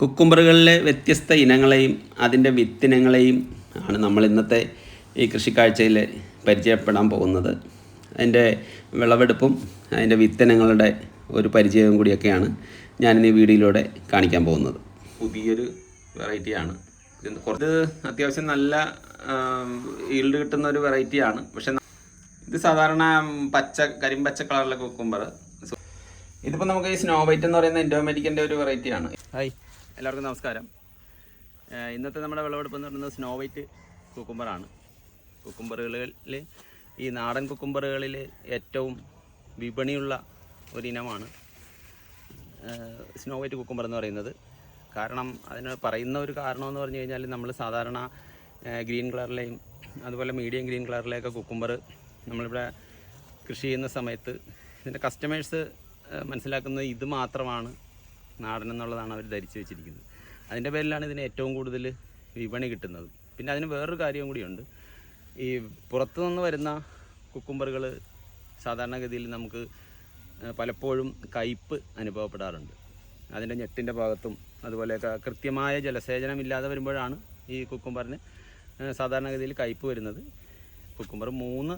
കുക്കുംബറുകളിലെ വ്യത്യസ്ത ഇനങ്ങളെയും അതിന്റെ വിത്തിനങ്ങളെയും ആണ് നമ്മൾ ഇന്നത്തെ ഈ കൃഷിക്കാഴ്ചയിൽ പരിചയപ്പെടാൻ പോകുന്നത്. അതിന്റെ വിളവെടുപ്പും അതിന്റെ വിത്തിനങ്ങളുടെ ഒരു പരിചയവും കൂടിയൊക്കെയാണ് ഞാനിന്ന് ഈ വീഡിയോയിലൂടെ കാണിക്കാൻ പോകുന്നത്. പുതിയൊരു വെറൈറ്റിയാണ്. ഇത് കുറച്ച് അത്യാവശ്യം നല്ല ഈൽഡ് കിട്ടുന്ന ഒരു വെറൈറ്റിയാണ്. പക്ഷെ ഇത് സാധാരണ പച്ച കരിമ്പച്ച കളറിലെ കുക്കുംബർ ഇതിപ്പോൾ നമുക്ക് ഈ സ്നോ വൈറ്റ് എന്ന് പറയുന്ന ഇൻഡോമെഡിക്കിന്റെ ഒരു വെറൈറ്റിയാണ്. ഹായ് എല്ലാവർക്കും നമസ്കാരം. ഇന്നത്തെ നമ്മുടെ വിളവെടുപ്പ് എന്ന് പറയുന്നത് സ്നോ വൈറ്റ് കുക്കുംബറാണ് കുക്കുംബറുകളിൽ ഈ നാടൻ കുക്കുംബറുകളിൽ ഏറ്റവും വിപണിയുള്ള ഒരിനമാണ് സ്നോ വൈറ്റ് കുക്കുംബർ എന്ന് പറയുന്നത്. കാരണം അതിന് പറയുന്ന ഒരു കാരണമെന്ന് പറഞ്ഞു കഴിഞ്ഞാൽ നമ്മൾ സാധാരണ ഗ്രീൻ കളറിലെയും അതുപോലെ മീഡിയം ഗ്രീൻ കളറിലെയൊക്കെ കുക്കുംബർ നമ്മളിവിടെ കൃഷി ചെയ്യുന്ന സമയത്ത് ഇതിന്റെ കസ്റ്റമേഴ്സ് മനസ്സിലാക്കുന്നത് ഇത് മാത്രമാണ് നാടൻ എന്നുള്ളതാണ് അവർ ധരിച്ചു വെച്ചിരിക്കുന്നത്. അതിന്റെ പേരിലാണ് ഇതിന് ഏറ്റവും കൂടുതൽ വിപണി കിട്ടുന്നത്. പിന്നെ അതിന് വേറൊരു കാര്യം കൂടിയുണ്ട്. ഈ പുറത്തു നിന്ന് വരുന്ന കുക്കുംബറുകൾ സാധാരണഗതിയിൽ നമുക്ക് പലപ്പോഴും കയ്പ്പ് അനുഭവപ്പെടാറുണ്ട്. അതിന്റെ ഞെട്ടിന്റെ ഭാഗത്തും അതുപോലെ കൃത്യമായ ജലസേചനം ഇല്ലാതെ വരുമ്പോഴാണ് ഈ കുക്കുംബറിന് സാധാരണഗതിയിൽ കയ്പ്പ് വരുന്നത്. കുക്കുംബർ മൂന്ന്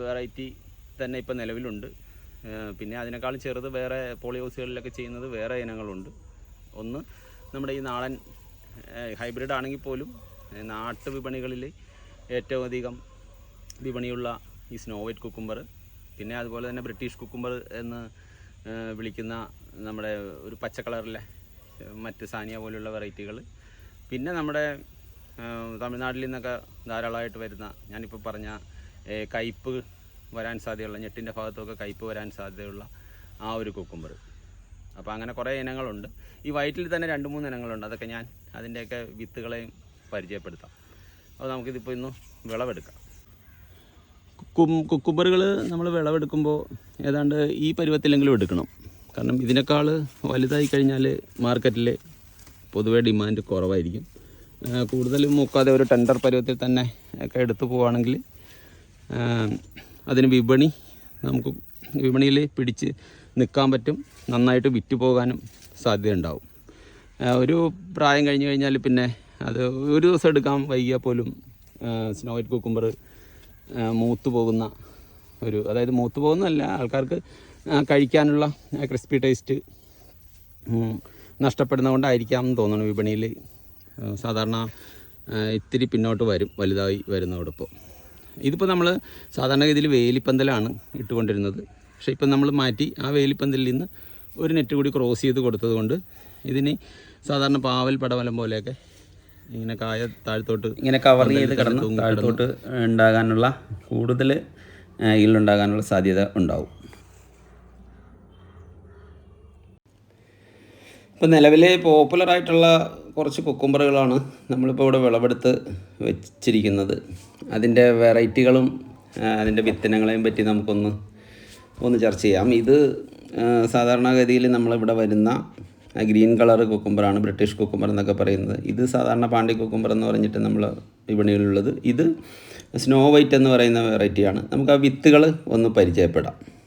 വെറൈറ്റി തന്നെ ഇപ്പോൾ നിലവിലുണ്ട്. പിന്നെ അതിനേക്കാളും ചെറുത് വേറെ പോളിഹൗസുകളിലൊക്കെ ചെയ്യുന്നത് വേറെ ഇനങ്ങളുണ്ട്. ഒന്ന് നമ്മുടെ ഈ നാടൻ ഹൈബ്രിഡ് ആണെങ്കിൽ പോലും നാട്ടു വിപണികളിൽ ഏറ്റവും അധികം വിപണിയുള്ള ഈ സ്നോ വൈറ്റ് കുക്കുംബർ പിന്നെ അതുപോലെ തന്നെ ബ്രിട്ടീഷ് കുക്കുംബർ എന്ന് വിളിക്കുന്ന നമ്മുടെ ഒരു പച്ച കളറിലെ മറ്റ് സാനിയ പോലുള്ള വെറൈറ്റികൾ. പിന്നെ നമ്മുടെ തമിഴ്നാട്ടിൽ നിന്നൊക്കെ ധാരാളമായിട്ട് വരുന്ന ഞാനിപ്പോൾ പറഞ്ഞ കയ്പ്പ് വരാൻ സാധ്യതയുള്ള ഞെട്ടിന്റെ ഭാഗത്തൊക്കെ കയ്പ് വരാൻ സാധ്യതയുള്ള ആ ഒരു കുക്കുംബർ അപ്പോൾ അങ്ങനെ കുറേ ഇനങ്ങളുണ്ട്. ഈ വയറ്റിൽ തന്നെ രണ്ട് മൂന്ന് ഇനങ്ങളുണ്ട്. അതൊക്കെ ഞാൻ അതിന്റെയൊക്കെ വിത്തുകളെയും പരിചയപ്പെടുത്താം. അപ്പോൾ നമുക്കിതിപ്പോൾ ഇന്ന് വിളവെടുക്കാം. കുക്കും കുക്കുംബറുകൾ നമ്മൾ വിളവെടുക്കുമ്പോൾ ഏതാണ്ട് ഈ പരുവത്തിലെങ്കിലും എടുക്കണം. കാരണം ഇതിനേക്കാൾ വലുതായി കഴിഞ്ഞാൽ മാർക്കറ്റിൽ പൊതുവെ ഡിമാൻഡ് കുറവായിരിക്കും. കൂടുതലും മൂക്കാതെ ഒരു ടെൻഡർ പരുവത്തിൽ തന്നെ ഒക്കെ എടുത്തു പോവുകയാണെങ്കിൽ അതിന് വിപണി നമുക്ക് വിപണിയിൽ പിടിച്ച് നിൽക്കാൻ പറ്റും നന്നായിട്ട് വിറ്റ് പോകാനും സാധ്യതയുണ്ടാവും. ഒരു പ്രായം കഴിഞ്ഞ് കഴിഞ്ഞാൽ പിന്നെ അത് ഒരു ദിവസം എടുക്കാൻ വൈകിയാൽ പോലും സ്നോ വൈറ്റ് കുക്കുംബർ മൂത്ത് പോകുന്ന ഒരു അതായത് മൂത്ത് പോകുന്നതല്ല ആൾക്കാർക്ക് കഴിക്കാനുള്ള ക്രിസ്പി ടേസ്റ്റ് നഷ്ടപ്പെടുന്നതുകൊണ്ടായിരിക്കാം എന്ന് തോന്നുന്നു വിപണിയിൽ. സാധാരണ ഇത്തിരി പിന്നോട്ട് വരും വലുതായി വരുന്നതോടൊപ്പം. ഇതിപ്പോൾ നമ്മൾ സാധാരണഗതിയിൽ വേലിപ്പന്തലാണ് ഇട്ടുകൊണ്ടിരുന്നത്. പക്ഷേ ഇപ്പം നമ്മൾ മാറ്റി ആ വേലിപ്പന്തലിൽ നിന്ന് ഒരു നെറ്റ് കൂടി ക്രോസ് ചെയ്ത് കൊടുത്തത് കൊണ്ട് ഇതിന് സാധാരണ പാവൽ പടവലം പോലെയൊക്കെ ഇങ്ങനെ കായ താഴ്ത്തോട്ട് ഇങ്ങനെ കവർ ചെയ്ത് കിടന്ന് താഴ്ത്തോട്ട് ഉണ്ടാകാനുള്ള കൂടുതൽ ഈൽഡുണ്ടാകാനുള്ള സാധ്യത ഉണ്ടാവും. ഇപ്പോൾ നിലവിൽ പോപ്പുലറായിട്ടുള്ള കുറച്ച് കുക്കുംബറുകളാണ് നമ്മളിപ്പോൾ ഇവിടെ വിളവെടുത്ത് വെച്ചിരിക്കുന്നത്. അതിന്റെ വെറൈറ്റികളും അതിന്റെ വിത്തനങ്ങളെയും പറ്റി നമുക്കൊന്ന് ഒന്ന് ചർച്ച ചെയ്യാം. ഇത് സാധാരണഗതിയിൽ നമ്മളിവിടെ വരുന്ന ഗ്രീൻ കളർ കുക്കുംബറാണ് ബ്രിട്ടീഷ് കുക്കുംബർ എന്നൊക്കെ പറയുന്നത്. ഇത് സാധാരണ പാണ്ടി കുക്കുംബർ എന്ന് പറഞ്ഞിട്ട് നമ്മൾ വിപണിയിലുള്ളത്. ഇത് സ്നോ വൈറ്റ് എന്ന് പറയുന്ന വെറൈറ്റിയാണ് നമുക്ക് ആ വിത്തുകൾ ഒന്ന് പരിചയപ്പെടാം.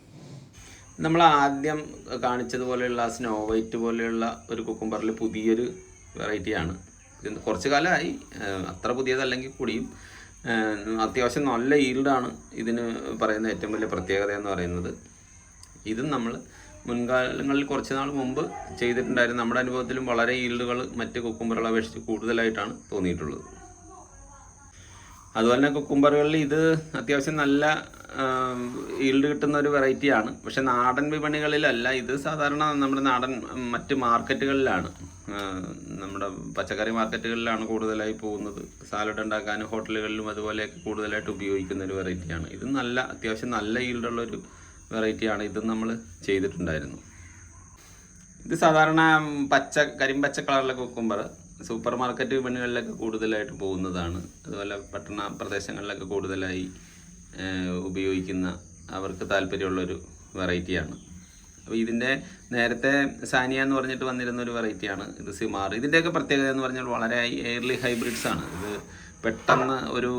നമ്മൾ ആദ്യം കാണിച്ചതുപോലെയുള്ള സ്നോ വൈറ്റ് പോലെയുള്ള ഒരു കുക്കുംബറിൽ പുതിയൊരു വെറൈറ്റിയാണ് ഇത് കുറച്ച് കാലമായി അത്ര പുതിയതല്ലെങ്കിൽ കൂടിയും അത്യാവശ്യം നല്ല ഈൽഡാണ് ഇതിന് പറയുന്ന ഏറ്റവും വലിയ പ്രത്യേകത എന്ന് പറയുന്നത്. ഇതും നമ്മൾ മുൻകാലങ്ങളിൽ കുറച്ച് നാൾ മുമ്പ് ചെയ്തിട്ടുണ്ടായിരുന്നു നമ്മുടെ അനുഭവത്തിലും വളരെ ഈൽഡുകൾ മറ്റ് കുക്കുംബറുകളെ അപേക്ഷിച്ച് കൂടുതലായിട്ടാണ് തോന്നിയിട്ടുള്ളത്. അതുപോലെ തന്നെ കുക്കുംബറുകളിൽ ഇത് അത്യാവശ്യം നല്ല ഈൽഡ് കിട്ടുന്ന ഒരു വെറൈറ്റിയാണ് പക്ഷെ നാടൻ വിപണികളിലല്ല ഇത് സാധാരണ നമ്മുടെ നാടൻ മറ്റ് മാർക്കറ്റുകളിലാണ്. നമ്മുടെ പച്ചക്കറി മാർക്കറ്റുകളിലാണ് കൂടുതലായി പോകുന്നത്. സാലഡ് ഉണ്ടാക്കാനും ഹോട്ടലുകളിലും അതുപോലെയൊക്കെ കൂടുതലായിട്ട് ഉപയോഗിക്കുന്ന ഒരു വെറൈറ്റിയാണ് ഇത് നല്ല അത്യാവശ്യം നല്ല ഈൽഡുള്ള ഒരു വെറൈറ്റിയാണ് ഇതും നമ്മൾ ചെയ്തിട്ടുണ്ടായിരുന്നു. ഇത് സാധാരണ പച്ച കരിമ്പച്ച കളറിലെ കുക്കുംബർ സൂപ്പർ മാർക്കറ്റ് വിപണികളിലൊക്കെ കൂടുതലായിട്ട് പോകുന്നതാണ്. അതുപോലെ പട്ടണ പ്രദേശങ്ങളിലൊക്കെ കൂടുതലായി ഉപയോഗിക്കുന്ന അവർക്ക് താല്പര്യമുള്ളൊരു വെറൈറ്റിയാണ്. അപ്പോൾ ഇതിന്റെ നേരത്തെ സാനിയ എന്ന് പറഞ്ഞിട്ട് വന്നിരുന്ന ഒരു വെറൈറ്റിയാണ് ഇത് സിമാർ. ഇതിന്റെയൊക്കെ പ്രത്യേകത എന്ന് പറഞ്ഞാൽ വളരെ എയർലി ഹൈബ്രിഡ്സ് ആണ്. ഇത് പെട്ടെന്ന് ഒരു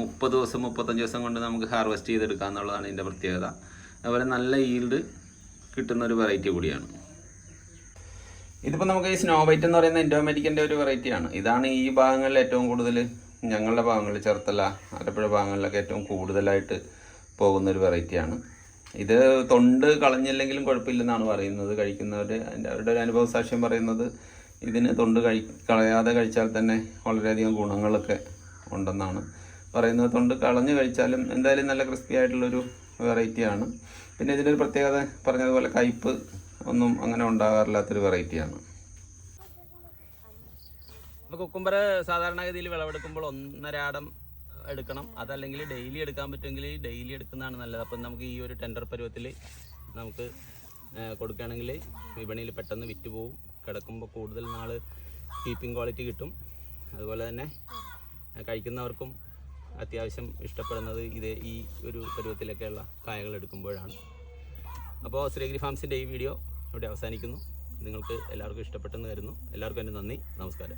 മുപ്പത് ദിവസം മുപ്പത്തഞ്ച് ദിവസം കൊണ്ട് നമുക്ക് ഹാർവെസ്റ്റ് ചെയ്തെടുക്കുക എന്നുള്ളതാണ് ഇതിന്റെ പ്രത്യേകത. അതുപോലെ നല്ല ഈൽഡ് കിട്ടുന്ന ഒരു വെറൈറ്റി കൂടിയാണ്. ഇതിപ്പോൾ നമുക്ക് ഈ സ്നോ വൈറ്റ് എന്ന് പറയുന്ന ഇൻഡോമാറ്റിക്കിന്റെ ഒരു വെറൈറ്റിയാണ് ഇതാണ് ഈ ഭാഗങ്ങളിൽ ഏറ്റവും കൂടുതൽ ഞങ്ങളുടെ ഭാഗങ്ങളിൽ ചേർത്തല ആലപ്പുഴ ഭാഗങ്ങളിലൊക്കെ ഏറ്റവും കൂടുതലായിട്ട് പോകുന്ന ഒരു വെറൈറ്റിയാണ് ഇത് തൊണ്ട് കളഞ്ഞില്ലെങ്കിലും കുഴപ്പമില്ലെന്നാണ് പറയുന്നത്. കഴിക്കുന്നവർ അവരുടെ ഒരു അനുഭവ സാക്ഷ്യം പറയുന്നത് ഇതിന് തൊണ്ട് കഴി കളയാതെ കഴിച്ചാൽ തന്നെ വളരെയധികം ഗുണങ്ങളൊക്കെ ഉണ്ടെന്നാണ് പറയുന്നത്. തൊണ്ട് കളഞ്ഞ് കഴിച്ചാലും എന്തായാലും നല്ല ക്രിസ്പി ആയിട്ടുള്ളൊരു വെറൈറ്റിയാണ് പിന്നെ ഇതിനൊരു പ്രത്യേകത പറഞ്ഞതുപോലെ കയ്പ്പ് ഒന്നും അങ്ങനെ ഉണ്ടാകാറില്ലാത്തൊരു വെറൈറ്റിയാണ്. കുക്കുംബർ സാധാരണഗതിയിൽ വിളവെടുക്കുമ്പോൾ ഒന്നരാടം എടുക്കണം. അതല്ലെങ്കിൽ ഡെയിലി എടുക്കാൻ പറ്റുമെങ്കിൽ ഡെയിലി എടുക്കുന്നതാണ് നല്ലത്. അപ്പം നമുക്ക് ഈ ഒരു ടെൻഡർ പരുവത്തിൽ നമുക്ക് കൊടുക്കുകയാണെങ്കിൽ വിപണിയിൽ പെട്ടെന്ന് വിറ്റ് പോവും. കിടക്കുമ്പോൾ കൂടുതൽ നാൾ കീപ്പിംഗ് ക്വാളിറ്റി കിട്ടും. അതുപോലെ തന്നെ കഴിക്കുന്നവർക്കും അത്യാവശ്യം ഇഷ്ടപ്പെടുന്നത് ഇത് ഈ ഒരു പരുവത്തിലൊക്കെയുള്ള കായകൾ എടുക്കുമ്പോഴാണ്. അപ്പോൾ ശ്രീഗിരി ഫാംസിന്റെ ഈ വീഡിയോ ഇവിടെ അവസാനിക്കുന്നു. നിങ്ങൾക്ക് എല്ലാവർക്കും ഇഷ്ടപ്പെട്ടെന്ന് കരുതുന്നു. എല്ലാവർക്കും എന്റെ നന്ദി. നമസ്കാരം.